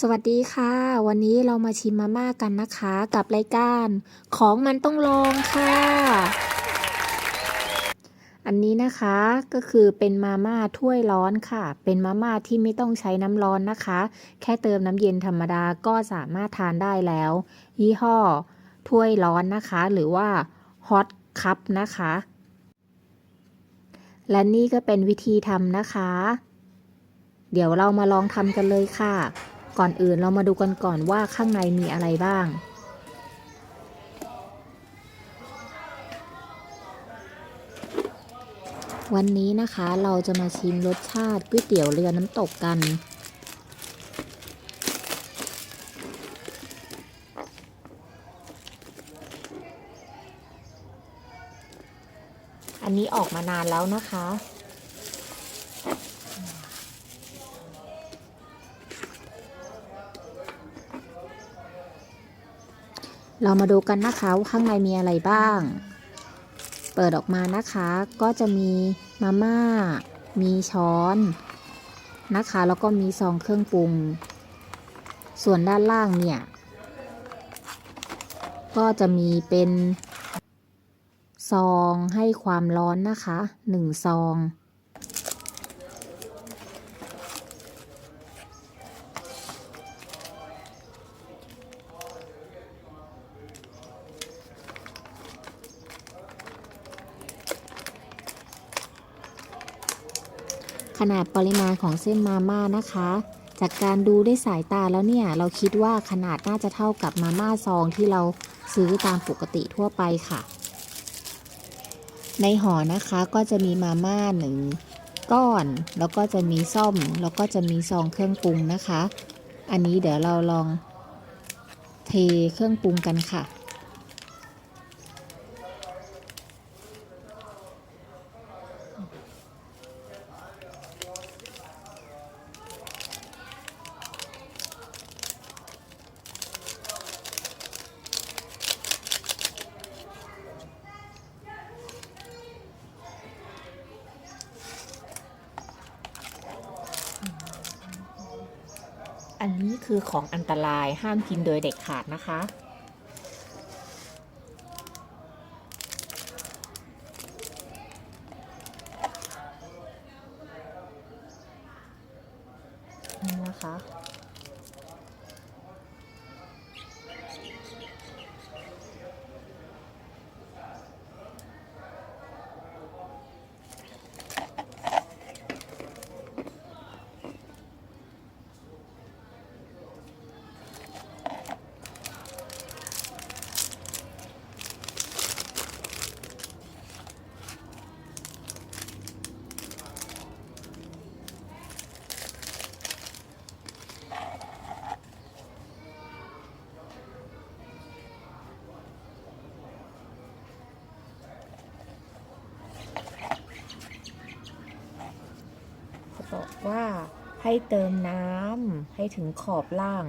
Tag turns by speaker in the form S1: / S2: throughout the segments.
S1: สวัสดีค่ะ วันนี้เรามาชิมมาม่ากันนะคะ กับรายการของมันต้องลองค่ะ อันนี้นะคะก็คือเป็นมาม่าถ้วยร้อนค่ะ เป็นมาม่าที่ไม่ต้องใช้น้ำร้อนนะคะ แค่เติมน้ำเย็นธรรมดาก็สามารถทานได้แล้ว ยี่ห้อ ถ้วยร้อนนะคะ หรือว่าฮอตคัพนะคะ และนี่ก็เป็นวิธีทำนะคะ เดี๋ยวเรามาลองทำกันเลยค่ะ ก่อนอื่นเรามาดูกันก่อนว่าข้างในมีอะไรบ้าง วันนี้นะคะเราจะมาชิมรสชาติก๋วยเตี๋ยวเรือน้ำตกกันอันนี้ออกมานานแล้วนะคะ เรามาดูกันนะคะว่าข้างในมีอะไรบ้าง เปิดออกมานะคะ ก็จะมีมาม่า มีช้อนนะคะ แล้วก็มีซองเครื่องปรุง ส่วนด้านล่างเนี่ย ก็จะมีเป็น ซองให้ความร้อนนะคะหนึ่งซอง ขนาดปริมาณของเส้นมาม่านะคะ จากการดูด้วยสายตาแล้วเนี่ย เราคิดว่าขนาดน่าจะเท่ากับมาม่าซองที่เราซื้อตามปกติทั่วไปค่ะ ในห่อนะคะก็จะมีมาม่าหนึ่งก้อน แล้วก็จะมีซ่อม แล้วก็จะมีซองเครื่องปรุงนะคะ อันนี้เดี๋ยวเราลองเทเครื่องปรุงกันค่ะ อันนี้คือของอันตรายห้ามกินโดยเด็ดขาดนะคะ นี่นะคะ ว่าให้เติมน้ำให้ถึงขอบล่าง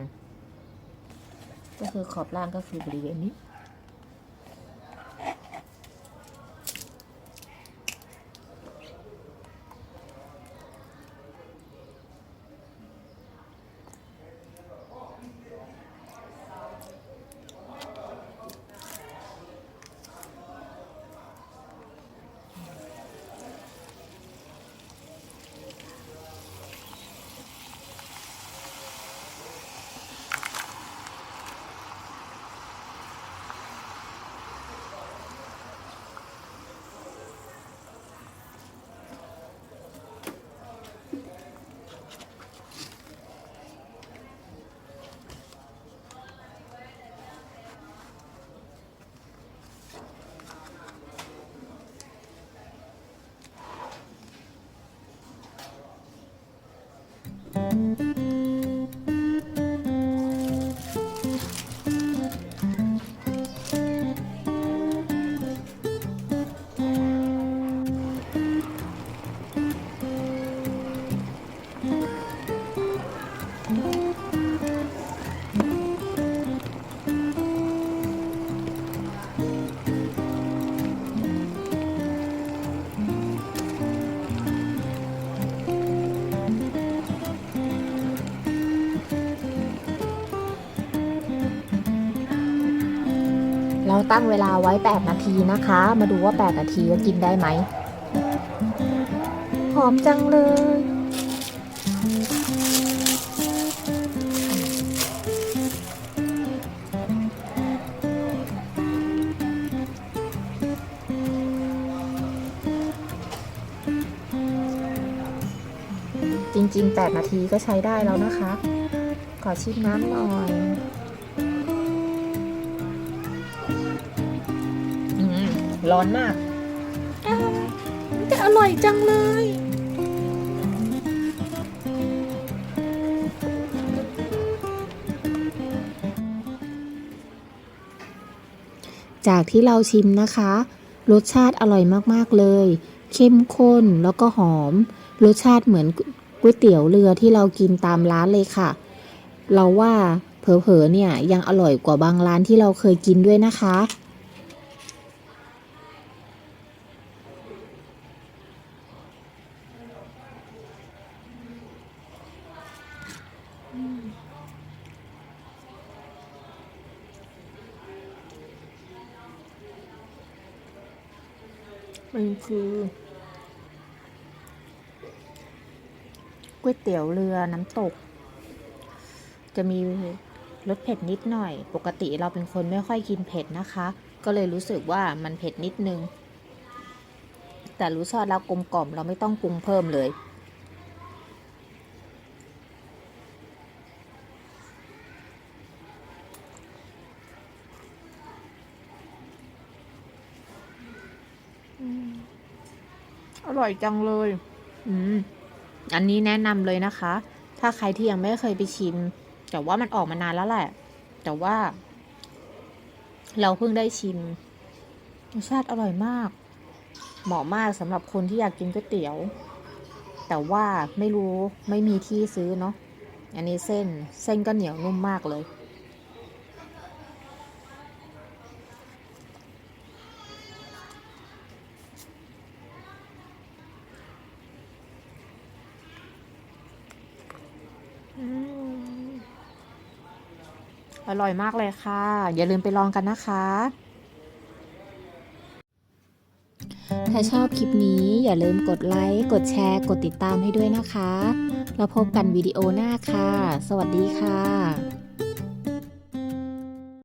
S1: ก็คือขอบล่างก็คือบริเวณนี้ อ เราตั้งเวลาไว้ 8 นาทีนะคะ มาดูว่า 8 นาทีจะกินได้ไหมหอมจังเลย จริงๆ 8 นาทีก็ใช้ได้แล้วนะคะ ขอชิมน้ำหน่อย ร้อนมากจะอร่อยจังเลย จากที่เราชิมนะคะ รสชาติอร่อยมากๆเลย เข้มข้นแล้วก็หอม รสชาติเหมือนก๋วยเตี๋ยวเรือที่เรากินตามร้านเลยค่ะ เราว่าเผลอๆเนี่ยยังอร่อยกว่าบางร้านที่เราเคยกินด้วยนะคะ มันคือ ก๋วยเตี๋ยวเรือน้ำตก จะมีรสเผ็ดนิดหน่อย ปกติเราเป็นคนไม่ค่อยกินเผ็ดนะคะ ก็เลยรู้สึกว่ามันเผ็ดนิดนึง แต่รู้ซอสเรากลมกล่อมเราไม่ต้องปรุงเพิ่มเลย อร่อยจังเลย อืม อันนี้แนะนำเลยนะคะ ถ้าใครที่ยังไม่เคยไปชิม แต่ว่ามันออกมานานแล้วแหละ แต่ว่า เราเพิ่งได้ชิมรสชาติอร่อยมาก เหมาะมากสำหรับคนที่อยากกินก๋วยเตี๋ยว แต่ว่าไม่รู้ไม่มีที่ซื้อเนาะ อันนี้เส้น เส้นก็เหนียวนุ่มมากเลย อร่อยมากเลยค่ะ อย่าลืมไปลองกันนะคะ ถ้าชอบคลิปนี้อย่าลืมกดไลค์ กดแชร์ กดติดตามให้ด้วยนะคะ แล้วพบกันวิดีโอหน้าค่ะ สวัสดีค่ะ